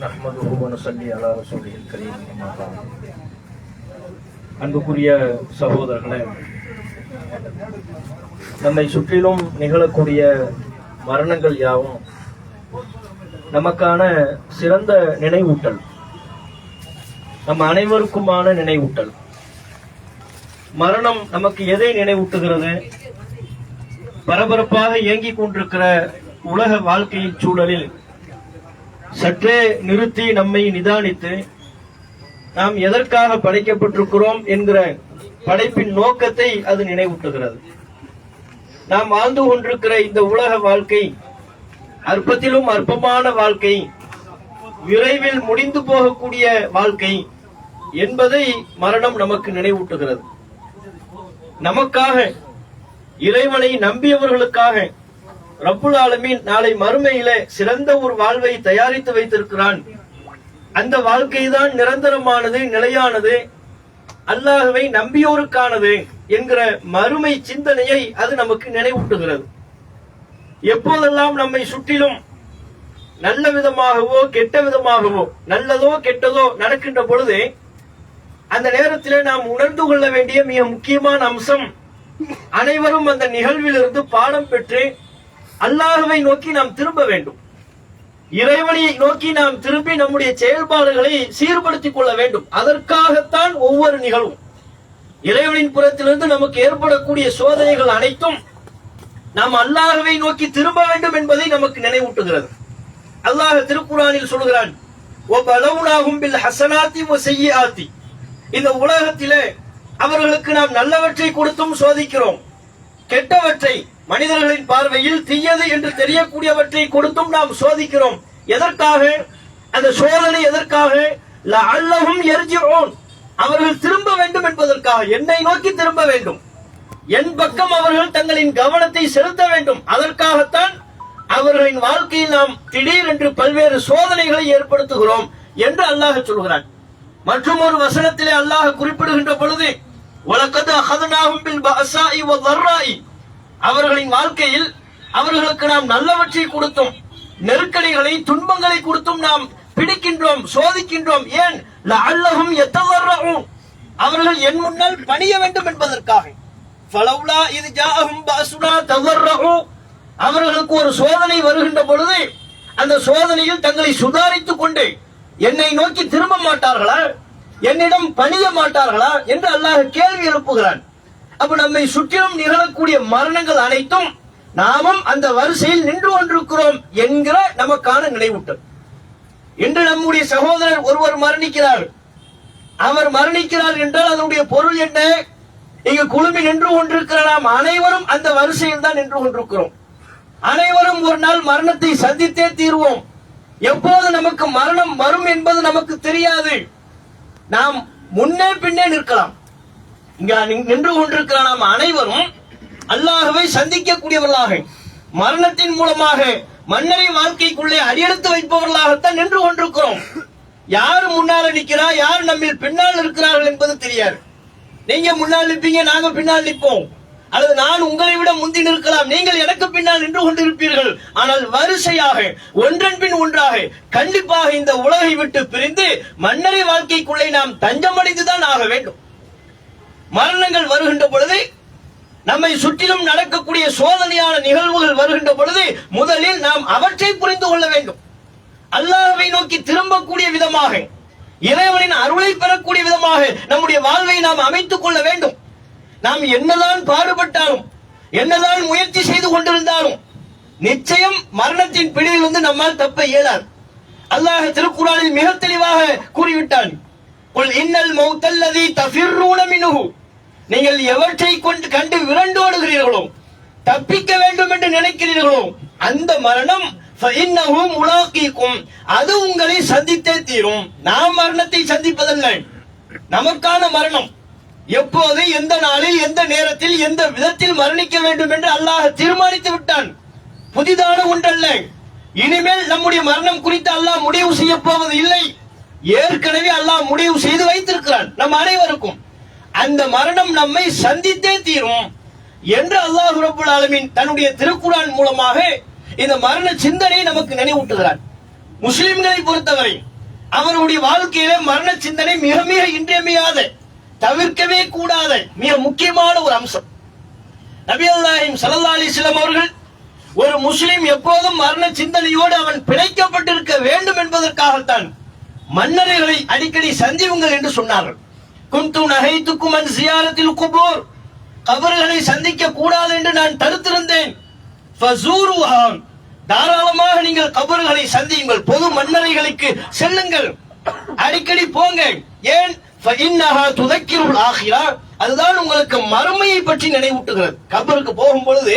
நஹ்மது நசல்லி அலா ரசூலில் அன்புக்குரிய சகோதரர்களே நம்மை சுற்றிலும் நிகழக்கூடிய மரணங்கள் யாவும் நமக்கான சிறந்த நினைவூட்டல் நம் அனைவருக்குமான நினைவூட்டல். மரணம் நமக்கு எதை நினைவூட்டுகிறது? பரபரப்பாக இயங்கிக் கொண்டிருக்கிற உலக வாழ்க்கையின் சூழலில் சற்றே நிறுத்தி நம்மை நிதானித்து நாம் எதற்காக படைக்கப்பட்டிருக்கிறோம் என்கிற படைப்பின் நோக்கத்தை அது நினைவூட்டுகிறது. நாம் வாழ்ந்து கொண்டிருக்கிற இந்த உலக வாழ்க்கை அற்பத்திலும் அற்பமான வாழ்க்கை விரைவில் முடிந்து போகக்கூடிய வாழ்க்கை என்பதை மரணம் நமக்கு நினைவூட்டுகிறது. நமக்காக இறைவனை நம்பியவர்களுக்காக ரப்புல் ஆலமீன் நாளை மறுமையில சிறந்த ஒரு வாழ்வை தயாரித்து வைத்திருக்கிறான். அந்த வாழ்க்கை தான் நிரந்தரமானது நிலையானது. அல்லாஹ்வை நம்பியோருக்கானது என்கிற மறுமை சிந்தனையை அது நமக்கு நினைவூட்டுகிறது. எப்போதெல்லாம் நம்மை சுற்றிலும் நல்ல விதமாகவோ கெட்ட விதமாகவோ நல்லதோ கெட்டதோ நடக்கின்ற பொழுது அந்த நேரத்திலே நாம் உணர்ந்து கொள்ள வேண்டிய மிக முக்கியமான அம்சம் அனைவரும் அந்த நிகழ்விலிருந்து பாடம் பெற்று அல்லாஹுவை நோக்கி நாம் திரும்ப வேண்டும். இறைவனை நோக்கி நாம் திரும்பி நம்முடைய செயல்பாடுகளை சீர்படுத்திக் கொள்ள வேண்டும். அதற்காகத்தான் ஒவ்வொரு நிகழ்வும். இறைவனின் புறத்திலிருந்து நமக்கு ஏற்படக்கூடிய சோதனைகள் அனைத்தும் நாம் அல்லாஹுவை நோக்கி திரும்ப வேண்டும் என்பதை நமக்கு நினைவூட்டுகிறது. அல்லாஹ் திருக்குறானில் சொல்கிறான் "வபலவுனாஹும் இந்த உலகத்திலே அவர்களுக்கு நாம் நல்லவற்றை கொடுத்தும் சோதிக்கிறோம். கெட்டவற்றை மனிதர்களின் பார்வையில் தீயது என்று தெரியக்கூடியவற்றை கொடுத்தும் நாம் சோதிக்கிறோம். எதற்காக? அந்த சோதனை எதற்காக? அல்லவும் யர்ஜிஊன். அவர்கள் திரும்ப வேண்டும் என்பதற்காக. என்னை நோக்கி திரும்ப வேண்டும். என் பக்கம் அவர்கள் தங்களின் கவனத்தை செலுத்த வேண்டும். அதற்காகத்தான் அவர்களின் வாழ்க்கையில் நாம் திடீரென்று பல்வேறு சோதனைகளை ஏற்படுத்துகிறோம் என்று அல்லாஹ் சொல்கிறான். மற்றும் ஒரு வசனத்திலே அல்லாஹ் குறிப்பிடுகின்ற பொழுது வலக்கது அகதனாகும் பில் பஅசாஇ வ தர்ராஇ. அவர்களின் வாழ்க்கையில் அவர்களுக்கு நாம் நல்லவற்றை கொடுத்தும் நெருக்கடிகளை துன்பங்களை கொடுத்தும் நாம் பிடிக்கின்றோம் சோதிக்கின்றோம். ஏன்? ல அல்லகம் எத்தவர்றவும் அவர்கள் என் முன்னால் பணிய வேண்டும் என்பதற்காக. பலவுலா இது ஜாகும் பாசுடா ததர்ரஊ அவர்களுக்கு ஒரு சோதனை வருகின்ற பொழுது அந்த சோதனையில் தங்களை சுதாரித்துக் கொண்டு என்னை நோக்கி திரும்ப மாட்டார்களா? என்னிடம் பணிய மாட்டார்களா? என்று அல்லாஹ் கேள்வி எழுப்புகிறான். அப்ப நம்மை சுற்றிலும் நிகழக்கூடிய மரணங்கள் அனைத்தும் நாமும் அந்த வரிசையில் நின்று கொண்டிருக்கிறோம் என்கிற நமக்கான நினைவூட்டல். இன்று நம்முடைய சகோதரர் ஒருவர் மரணிக்கிறார். அவர் மரணிக்கிறார் என்றால் அதனுடைய பொருள் என்ன? இங்கு குழுமி நின்று கொண்டிருக்கிற நாம் அனைவரும் அந்த வரிசையில் தான் நின்று கொண்டிருக்கிறோம். அனைவரும் ஒரு நாள் மரணத்தை சந்தித்தே தீர்வோம். எப்போது நமக்கு மரணம் வரும் என்பது நமக்கு தெரியாது. நாம் முன்னே பின்னே நிற்கலாம். நின்று கொண்டிருக்கிற நாம் அனைவரும் அல்லாகவே சந்திக்கக்கூடியவர்களாக மரணத்தின் மூலமாக மன்னரை வாழ்க்கைக்குள்ளே அடியெடுத்து வைப்பவர்களாகத்தான் நின்று கொண்டிருக்கிறோம். யார் முன்னால் நிற்கிறா யார் நம்மில் பின்னால் இருக்கிறார்கள் என்பது தெரியாது. நீங்க முன்னால் நிற்பீங்க நாங்க பின்னால் நிற்போம். அல்லது நான் உங்களை விட முந்தி நிற்கலாம் நீங்கள் எனக்கு பின்னால் நின்று கொண்டிருப்பீர்கள். ஆனால் வரிசையாக ஒன்றன் பின் ஒன்றாக கண்டிப்பாக இந்த உலகை விட்டு பிரிந்து மன்னரை வாழ்க்கைக்குள்ளே நாம் தஞ்சமடைந்துதான் ஆக வேண்டும். மரணங்கள் வருகின்ற பொழுது நம்மை சுற்றிலும் நடக்கக்கூடிய சோதனையான நிகழ்வுகள் வருகின்ற பொழுது முதலில் நாம் அவற்றை புரிந்து கொள்ள வேண்டும். அல்லாஹை நோக்கி திரும்பக்கூடிய விதமாக இறைவனின் அருளை பெறக்கூடிய விதமாக நம்முடைய வாழ்வை நாம் அமைத்துக் கொள்ள வேண்டும். நாம் என்னதான் பாடுபட்டாலும் என்னதான் முயற்சி செய்து கொண்டிருந்தாலும் நிச்சயம் மரணத்தின் பிடியிலிருந்து நம்மால் தப்ப இயலாது. அல்லாஹ் திருக்குறானில் மிக தெளிவாக கூறிவிட்டான். "குல் இன்னல் மௌத்தல்லதி தஃபிர்ரூன மின்ஹு." நீங்கள் எவற்றை கொண்டு கண்டு விரண்டோடுகிறீர்களோ தப்பிக்க வேண்டும் என்று நினைக்கிறீர்களோ அந்த மரணம் உலாக்கிக்கும் அது உங்களை சந்தித்தே தீரும். நாம் மரணத்தை சந்திப்பதல்ல நமக்கான மரணம். எப்போது எந்த நாளில் எந்த நேரத்தில் எந்த விதத்தில் மரணிக்க வேண்டும் என்று அல்லாஹ் தீர்மானித்து விட்டான். புதிதான ஒன்றல்ல. இனிமேல் நம்முடைய மரணம் குறித்து அல்லாஹ் முடிவு செய்ய போவது இல்லை ஏற்கனவே அல்லாஹ் முடிவு செய்து வைத்திருக்கிறான். நம் அனைவருக்கும். அந்த மரணம் நம்மை சந்தித்தே தீரும் என்று அல்லாஹ் ரபுல் ஆலமின் தன்னுடைய திருக்குறான் மூலமாக இந்த மரண சிந்தனை நமக்கு நினைவூட்டுகிறார் முஸ்லிம்களை பொறுத்தவரை அவருடைய வாழ்க்கையில மரண சிந்தனை மிக மிக இன்றியமையாத தவிர்க்கவே கூடாத மிக முக்கியமான ஒரு அம்சம். நபி அல்லாஹிம் சல்லா அலிஸ்லாம் அவர்கள் ஒரு முஸ்லிம் எப்போதும் மரண சிந்தனையோடு அவன் பிணைக்கப்பட்டிருக்க வேண்டும் என்பதற்காகத்தான் மன்னர்களை அடிக்கடி சந்திவுங்கள் என்று சொன்னார்கள். குந்து நகைத்துக்கும் அன் சியாரத்தில் குபோர். கபர்களை சந்திக்க கூடாது என்று நான் தடுத்திருந்தேன். தாராளமாக நீங்கள் கபர்களை சந்தியுங்கள். பொது மன்னரைகளுக்கு செல்லுங்கள். அடிக்கடி போங்க. ஏன்? ஃபஇன்னஹா ஆகிறா அதுதான் உங்களுக்கு மறுமையை பற்றி நினைவூட்டுகிறது. கபருக்கு போகும் பொழுது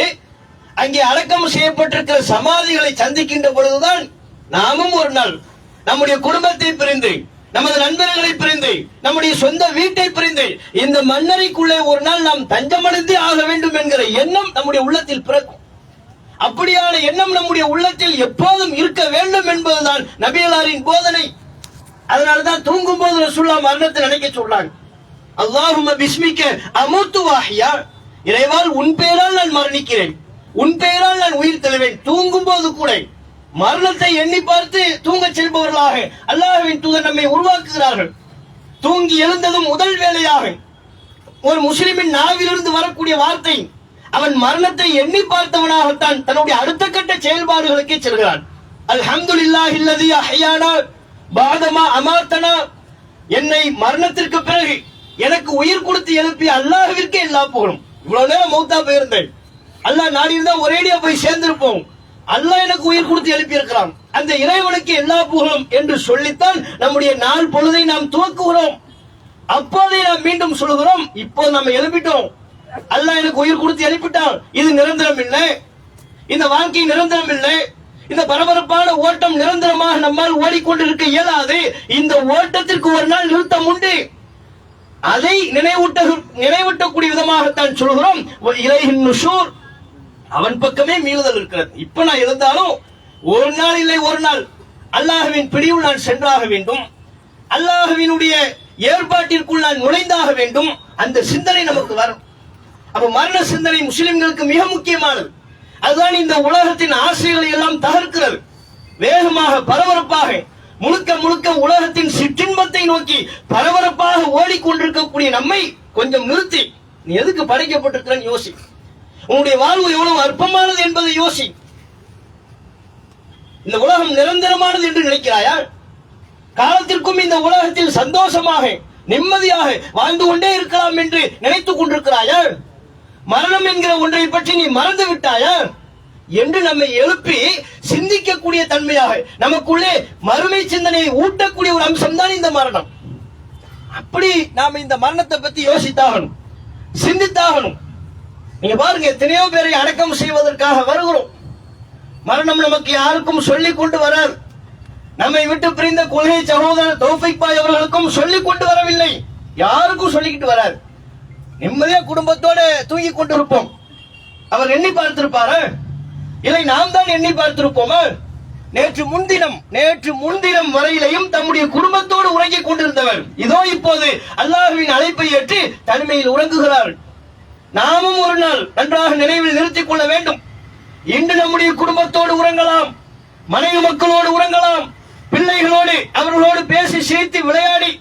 அங்கே அடக்கம் செய்யப்பட்டிருக்கிற சமாதிகளை சந்திக்கின்ற பொழுதுதான் நாமும் ஒரு நாள் நம்முடைய குடும்பத்தை பிரிந்து நமது நண்பர்களை பிரிந்து நம்முடைய சொந்த வீட்டை பிரிந்து இந்த மன்னரைக்குள்ளே ஒரு நாள் நாம் தஞ்சமடைந்தே ஆக வேண்டும் என்கிற எண்ணம் நம்முடைய உள்ளத்தில் பிறக்கும். அப்படியான எண்ணம் நம்முடைய உள்ளத்தில் எப்போதும் இருக்க வேண்டும் என்பதுதான் நபியலாரின் போதனை. அதனாலதான் தூங்கும் போது ரசூல்லா மரணத்தை நினைக்க சொல்றாங்க. அல்லாஹும்ம பிஸ்மிக்க அமுத்து வாஹியா. இறைவால் உன் பெயரால் நான் மரணிக்கிறேன். உன் பெயரால் நான் உயிர் தழுவேன். தூங்கும் போது கூட மரணத்தை எண்ணி பார்த்து தூங்கச் செல்பவர்களாக அல்லாஹுவின் தூதர் நம்மை உருவாக்குகிறார்கள். தூங்கி எழுந்ததும் முதல் வேலையாக ஒரு முஸ்லிமின் நாவிலிருந்து வரக்கூடிய வார்த்தை அவன் மரணத்தை எண்ணி பார்த்தவனாகத்தான் தன்னுடைய அடுத்த கட்ட செயல்பாடுகளுக்கே செல்கிறான். அல்ஹம்துலில்லாஹி அல்லதி அஹ்யானா பாதமா அமாத்தனா என்னை மரணத்திற்கு பிறகு எனக்கு உயிர் கொடுத்து எழுப்பி அல்லாஹுவிற்கே எல்லா போகணும் இவ்வளவு நேரம் மௌத்தா போயிருந்தேன். அல்லாஹ் நாடி இருந்தா ஒரேடியா போய் சேர்ந்திருப்போம். அல்லாஹ் எனக்கு உயிர் கொடுத்து எழுப்பியிருக்கிறான். அந்த இறைவனுக்கு எல்லா புகழும் என்று சொல்லித்தான் நம்முடைய நாள் பொழுதை நாம் துவக்குகிறோம். அப்போதே நாம் மீண்டும் சொல்கிறோம் இப்போ நம்ம எழுப்பிட்டோம். அல்லாஹ் எனக்கு உயிர் கொடுத்து எழுப்பிட்டான். இது நிரந்தரம் இல்லை. இந்த வாழ்க்கை நிரந்தரம் இல்லை. இந்த பரபரப்பான ஓட்டம் நிரந்தரமாக நம்மால் ஓடிக்கொண்டிருக்க இயலாது. இந்த ஓட்டத்திற்கு ஒரு நாள் நிறுத்தம் உண்டு. அதை நினைவூட்ட நினைவூட்டக்கூடிய விதமாகத்தான் சொல்கிறோம். இலையின் நுஷூர். அவன் பக்கமே மீறுதல் இருக்கிறது. இப்ப நான் இருந்தாலும் ஒரு நாள் இல்லை ஒரு நாள். அல்லாஹ்வின் பிடிவில் நான் சென்றாக வேண்டும். அல்லாஹுவினுடைய ஏற்பாட்டிற்குள் நான் நுழைந்தாக வேண்டும். அந்த சிந்தனை நமக்கு வரும். அப்ப மரண சிந்தனை முஸ்லிம்களுக்கு மிக முக்கியமானது. அதுதான் இந்த உலகத்தின் ஆசைகளை எல்லாம் தகர்க்கிறது. வேகமாக பரபரப்பாக முழுக்க முழுக்க உலகத்தின் சிற்றின்பத்தை நோக்கி பரபரப்பாக ஓடிக்கொண்டிருக்கக்கூடிய நம்மை கொஞ்சம் நிறுத்தி. நீ எதுக்கு படைக்கப்பட்டிருக்கிறன்னு யோசி. உன்னுடைய வாழ்வு எவ்வளவு அற்பமானது என்பதை யோசி. இந்த உலகம் நிரந்தரமானது என்று நினைக்கிறாயா? காலத்திற்கும் இந்த உலகத்தில் சந்தோஷமாக நிம்மதியாக வாழ்ந்து கொண்டே இருக்கலாம் என்று நினைத்துக் கொண்டிருக்கிறாயா? மரணம் என்கிற ஒன்றை பற்றி நீ மறந்து விட்டாயா? என்று நம்மை எழுப்பி சிந்திக்கக்கூடிய தன்மையாக நமக்குள்ளே மறுமை சிந்தனையை ஊட்டக்கூடிய ஒரு அம்சம் தான் இந்த மரணம். அப்படி நாம இந்த மரணத்தை பத்தி யோசித்தாகணும் சிந்தித்தாகணும். நீங்க பாருங்க எத்தனையோ பேரை அடக்கம் செய்வதற்காக வருகிறோம். மரணம் நமக்கு யாருக்கும் சொல்லிக் கொண்டு வராது. நம்மை விட்டு பிரிந்த கொள்கை சகோதரர் தௌஃபிக் பாய் அவர்களுக்கும் சொல்லிக் கொண்டு வரவில்லை. யாருக்கும் சொல்லிக்கிட்டு வராது. நிம்மதியா குடும்பத்தோட தூங்கி கொண்டு இருப்போம் அவர் எண்ணி பார்த்திருப்பாரா? இல்லை நாம் தான் எண்ணி பார்த்திருப்போமா? நேற்று முன்தினம் நேற்று முன்தினம் வரையிலையும் தம்முடைய குடும்பத்தோடு உறங்கிக் கொண்டிருந்தவர். இதோ இப்போது அல்லாஹுவின் அழைப்பை ஏற்று தனிமையில் உறங்குகிறார் நாமும் ஒரு நாள் நன்றாக நினைவில் நிறுத்திக் கொள்ள வேண்டும். இன்று நம்முடைய குடும்பத்தோடு உறங்கலாம் மனைவி மக்களோடு உறங்கலாம் பிள்ளைகளோடு அவர்களோடு பேசி சிரித்து விளையாடி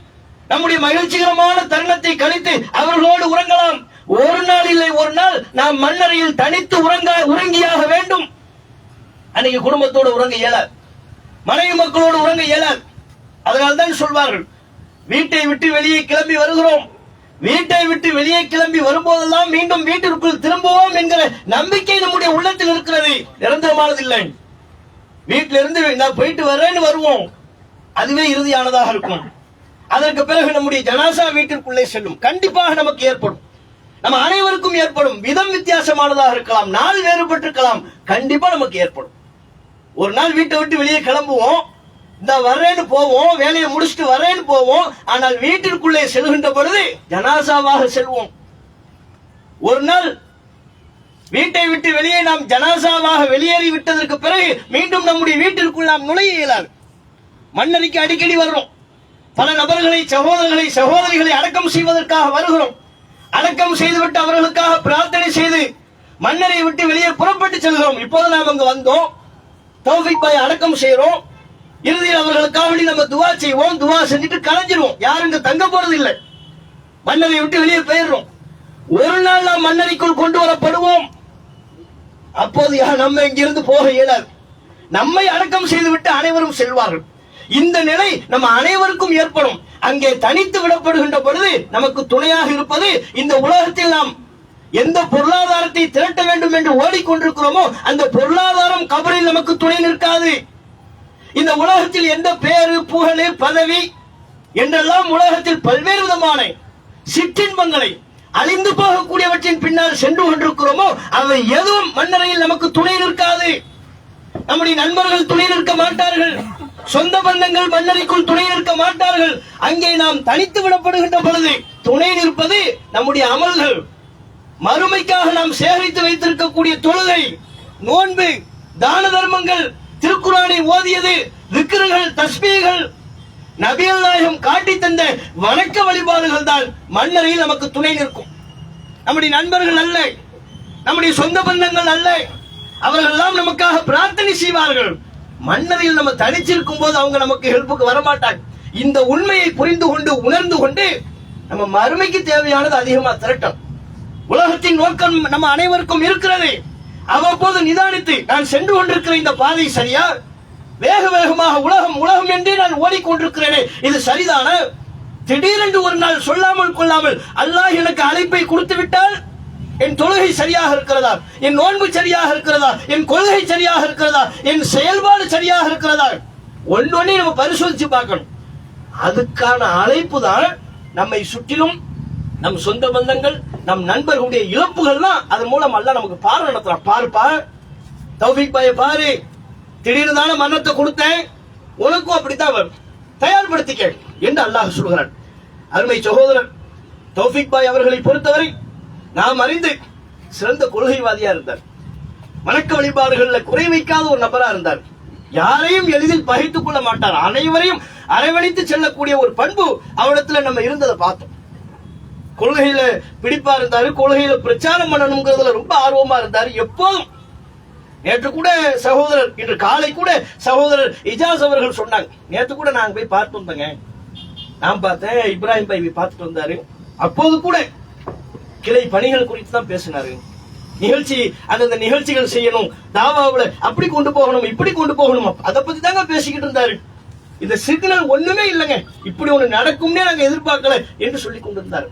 நம்முடைய மகிழ்ச்சிகரமான தருணத்தை கழித்து அவர்களோடு உறங்கலாம். ஒரு நாள் இல்லை ஒரு நாள் நாம் மண்ணறையில் தனித்து உறங்க உறங்கியாக வேண்டும். அன்னைக்கு குடும்பத்தோடு உறங்க இயலாது. மனைவி மக்களோடு உறங்க இயலாது. அதனால்தான் சொல்வார்கள் வீட்டை விட்டு வெளியே கிளம்பி வருகிறோம். வீட்டை விட்டு வெளியே கிளம்பி வரும்போதெல்லாம் மீண்டும் வீட்டிற்குள் திரும்புவோம் என்கிற நம்பிக்கை நம்முடைய உள்ளத்தில் இருக்கிறது. நிரந்தரமானதில்லை. வீட்டில இருந்து நான் போயிட்டு வரேன்னு வருவோம். அதுவே இறுதியானதாக இருக்கும். அதற்கு பிறகு நம்முடைய ஜனாசா வீட்டிற்குள்ளே செல்லும். கண்டிப்பாக நமக்கு ஏற்படும். நம்ம அனைவருக்கும் ஏற்படும். விதம் வித்தியாசமானதாக இருக்கலாம். நாள் வேறுபட்டிருக்கலாம். கண்டிப்பா நமக்கு ஏற்படும். ஒரு நாள் வீட்டை விட்டு வெளியே கிளம்புவோம். இந்த வர்றேன்னு போவோம் வேலையை முடிச்சுட்டு வரேன்னு போவோம் ஆனால் வீட்டிற்குள்ளே செல்கின்ற பொழுது ஜனாசாவாக செல்வோம். ஒரு நாள் வீட்டை விட்டு வெளியே நாம் ஜனாசாவாக வெளியேறி விட்டதற்கு பிறகு மீண்டும் நம்முடைய வீட்டிற்குள் நாம் நுழைய இயலாது. மண்ணறிக்கு அடிக்கடி வர்றோம். பல நபர்களை சகோதரர்களை சகோதரிகளை அடக்கம் செய்வதற்காக வருகிறோம். அடக்கம் செய்துவிட்டு அவர்களுக்காக பிரார்த்தனை செய்து மன்னரை விட்டு வெளியே புறப்பட்டு செல்கிறோம். இப்போது நாம் அங்கு வந்தோம். தௌஃபிக் பாய் அடக்கம் செய்கிறோம். இறுதியில் அவர்களுக்காக வேண்டி நம்ம துவா செய்வோம் துவா செஞ்சுட்டு கலைஞ்சிருவோம். யாரும் இங்க தங்க போறது இல்லை. மன்னரை விட்டு வெளியே போயிடுறோம். ஒரு நாள் நாம் மன்னரைக்குள் கொண்டு வரப்படுவோம். அப்போது யார் நம்ம இங்கிருந்து போக இயலாது. நம்மை அடக்கம் செய்துவிட்டு அனைவரும் செல்வார்கள். இந்த நிலை நம்ம அனைவருக்கும் ஏற்படும். அங்கே தனித்து விடப்படுகின்ற பொழுது நமக்கு துணையாக இருப்பது இந்த உலகத்தில் நாம் எந்த பொருளாதாரத்தை திரட்ட வேண்டும் என்று ஓடிக்கொண்டிருக்கிறோமோ அந்த பொருளாதாரம் கபரில் நமக்கு துணை நிற்காது. இந்த உலகத்தில் எந்த பேரு புகழ் பதவி என்றெல்லாம் உலகத்தில் பல்வேறு விதமான சிற்றின்பங்களை அழிந்து போகக்கூடியவற்றின் பின்னால் சென்று கொண்டிருக்கிறோமோ அவை எதுவும் மண்ணறையில் நமக்கு துணை நிற்காது. நம்முடைய நண்பர்கள் துணை நிற்க மாட்டார்கள். சொந்த பந்தங்கள் மண்ணறைக்குள் துணை நிற்க மாட்டார்கள். அங்கே நாம் தனித்து விடப்படுகின்ற பொழுது துணை நிற்பது நம்முடைய அமல்கள். மறுமைக்காக நாம் சேகரித்து வைத்திருக்கக்கூடிய தொழுகை நோன்பு தான தர்மங்கள் திருக்குறானை ஓதியது விக்கிரங்கள் தஸ்மீகள். நபிகள் நாயகம் காட்டி தந்த வணக்க வழிபாடுகள் தான் மண்ணறையில் நமக்கு துணை நிற்கும். நம்முடைய நண்பர்கள் அல்ல நம்முடைய சொந்த பந்தங்கள் அல்ல அவர்கள் எல்லாம் நமக்காக பிரார்த்தனை செய்வார்கள். மன்னரையில் நம்ம தனிச்சிருக்கும் போது அவங்க நமக்கு ஹெல்ப்புக்கு வரமாட்டாங்க. இந்த உண்மையை புரிந்து கொண்டு உணர்ந்து கொண்டு நம்ம மறுமைக்கு தேவையானது அதிகமா திரட்டும். உலகத்தின் நோக்கம் நம்ம அனைவருக்கும் இருக்கிறது. அவ்வப்போது நிதானித்து நான் சென்று கொண்டிருக்கிற இந்த பாதை சரியா? வேக வேகமாக உலகம் உலகம் என்றே நான் ஓடிக்கொண்டிருக்கிறேனே. இது சரிதான? திடீரென்று ஒரு நாள் சொல்லாமல் கொள்ளாமல் அல்லாஹ் எனக்கு அழைப்பை கொடுத்து விட்டால் என் தொழுகை சரியாக இருக்கிறதா? என் நோன்பு சரியாக இருக்கிறதா? என் கொள்கை சரியாக இருக்கிறதா? என் செயல்பாடு சரியாக இருக்கிறதா? ஒன்னொன்னே நம்ம பரிசோதிச்சு பார்க்கணும். அதுக்கான அழைப்பு தான் நம்மை சுற்றிலும் நம் சொந்த பந்தங்கள் நம் நண்பர்களுடைய இழப்புகள்லாம் அதன் மூலம் அல்ல நமக்கு பாரு நடத்துறான். பாருப்பா தௌபிக் பாய பாரு. திடீர்னு தானே மன்னத்தை கொடுத்தேன். உனக்கும் அப்படித்தான் வரும். தயார்படுத்திக்க என்று அல்லாஹ் சொல்கிறான். அருமை சகோதரர் தௌஃபிக் பாய் அவர்களை பொறுத்தவரை நாம் அறிந்து சிறந்த கொள்கைவாதியா இருந்தார். வணக்க வழிபாடுகளில் குறை வைக்காத ஒரு நபரா இருந்தார். யாரையும் எளிதில் பகைத்துக் கொள்ள மாட்டார். அனைவரையும் அரவணைத்து செல்லக்கூடிய ஒரு பண்பு அவரிடத்துல நம்ம இருந்ததை பார்த்தோம். கொள்கையில பிடிப்பா இருந்தாரு கொள்கையில பிரச்சாரம் பண்ணணுங்கிறதுல ரொம்ப ஆர்வமா இருந்தாரு. எப்போதும் நேற்று கூட சகோதரர் இன்று காலை கூட சகோதரர் இஜாஸ் அவர்கள் சொன்னாங்க. நேற்று கூட நாங்க போய் பார்த்து வந்தோங்க. நான் பார்த்தேன் இப்ராஹிம் பாய் போய் பார்த்துட்டு வந்தாரு. அப்போது கூட கிளை பணிகள் குறித்து தான் பேசினாரு. நிகழ்ச்சி அந்தந்த நிகழ்ச்சிகள் செய்யணும் தாவாவுல அப்படி கொண்டு போகணும் இப்படி கொண்டு போகணும் அதை பத்தி தாங்க பேசிக்கிட்டு இருந்தாரு. இந்த சிக்னல் ஒண்ணுமே இல்லைங்க. இப்படி ஒண்ணு நடக்கும்னே நாங்க எதிர்பார்க்கல என்று சொல்லி கொண்டிருந்தாரு.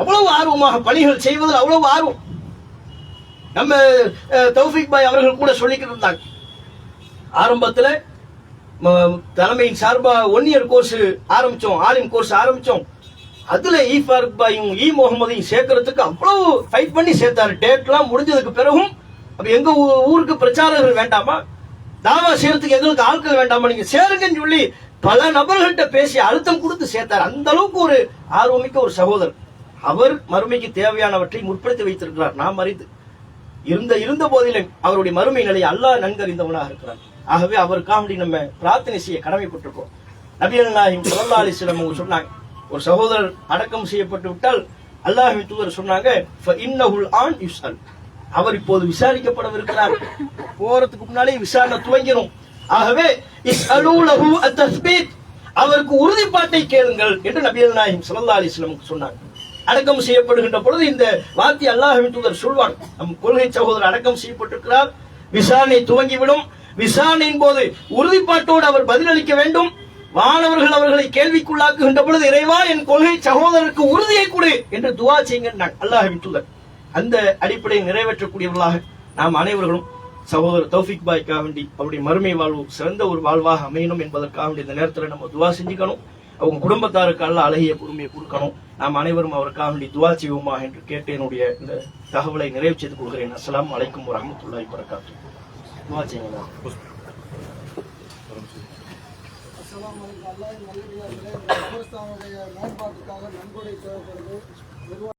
அவ்வளவு ஆர்வமாக பணிகள் செய்வதில் அவ்வளவு ஆர்வம். நம்ம தௌஃபிக் பாய் அவர்கள் கூட சொல்லிக்கிட்டு இருந்தாங்க ஆரம்பத்தில் ம- தலைமையின் சார்பாக ஒன் இயர் கோர்ஸ் ஆரம்பித்தோம் ஆலிம் கோர்ஸ் ஆரம்பித்தோம் அதில் இ e ஃபாரூக் பாயும் இ முகமதையும் சேர்க்கறதுக்கு அவ்வளோ ஃபைட் பண்ணி சேர்த்தாரு. டேட்லாம் முடிஞ்சதுக்கு பிறகும் அப்போ எங்கள் ஊ- ஊருக்கு பிரச்சாரகர்கள் வேண்டாமா? தாவா செய்யறதுக்கு எங்களுக்கு ஆட்கள் வேண்டாமா? நீங்கள் சேருங்கன்னு சொல்லி பல நபர்கள்ட்ட பேசி அழுத்தம் கொடுத்து சேர்த்தார். அந்த அளவுக்கு ஒரு ஆர்வமிக்க ஒரு சகோதரர். அவர் மறுமைக்கு தேவையானவற்றை முற்படுத்தி வைத்திருக்கிறார். நாம் அறிந்து இருந்த இருந்த போதிலும் அவருடைய மறுமை நிலையை அல்லாஹ் நன்கறிந்தவனாக இருக்கிறார் ஆகவே அவருக்காக நம்ம பிரார்த்தனை செய்ய கடமைப்பட்டிருக்கோம். நபிகள் நாயகம் ஸல்லல்லாஹு அலைஹி வஸல்லம் அவங்க சொன்னாங்க ஒரு சகோதரர் அடக்கம் செய்யப்பட்டு விட்டால் அல்லாஹி தூதர் சொன்னாங்க ஆன் அவர் இப்போது விசாரிக்கப்படவிருக்கிறார். போறதுக்கு முன்னாலே விசாரணை துவங்கிடும் ஆகவே இஸ்அலூ லஹு அத்தஸ்பீத். அவருக்கு உறுதிப்பாட்டை கேளுங்கள் என்று நபியல் நாயகம் சுல்லா அலி சொன்னாங்க. அடக்கம் செய்யப்படுகின்ற பொழுது இந்த வாத்தி அல்லாஹ்வின் தூதர் சொல்வார் நம் கொள்கை சகோதரர் அடக்கம் செய்யப்பட்டிருக்கிறார் விசாரணை துவங்கிவிடும். விசாரணையின் போது உறுதிப்பாட்டோடு அவர் பதிலளிக்க வேண்டும். மாணவர்கள் அவர்களை கேள்விக்குள்ளாக்குகின்ற பொழுது இறைவா என் கொள்கை சகோதரருக்கு உறுதியை கொடு என்று துவா செய்யுங்க அல்லாஹ் தூதர். அந்த அடிப்படையை நிறைவேற்றக்கூடியவர்களாக நாம் அனைவர்களும் சகோதரர் தௌஃபிக் பாய்க்காக வேண்டி அவருடைய மறுமை வாழ்வு சிறந்த ஒரு வாழ்வாக அமையணும் என்பதற்காக வேண்டி இந்த நேரத்தில் நம்ம துவா செஞ்சுக்கணும். அவங்க குடும்பத்தாருக்கு அல்ல அழகிய பொறுமையை கொடுக்கணும். நாம் அனைவரும் அவருக்காக துவா செய்வோமா என்று கேட்டு என்னுடைய இந்த தகவலை நிறைவு செய்து கொள்கிறேன். அஸ்லாம் அலைக்கும் வரஹ்மத்துல்லாஹி வரகாத்து துவா செய்யுங்களா அஸ்ஸலாமு மேம்பாட்டுக்காக நன்கொடை தேவைப்படுது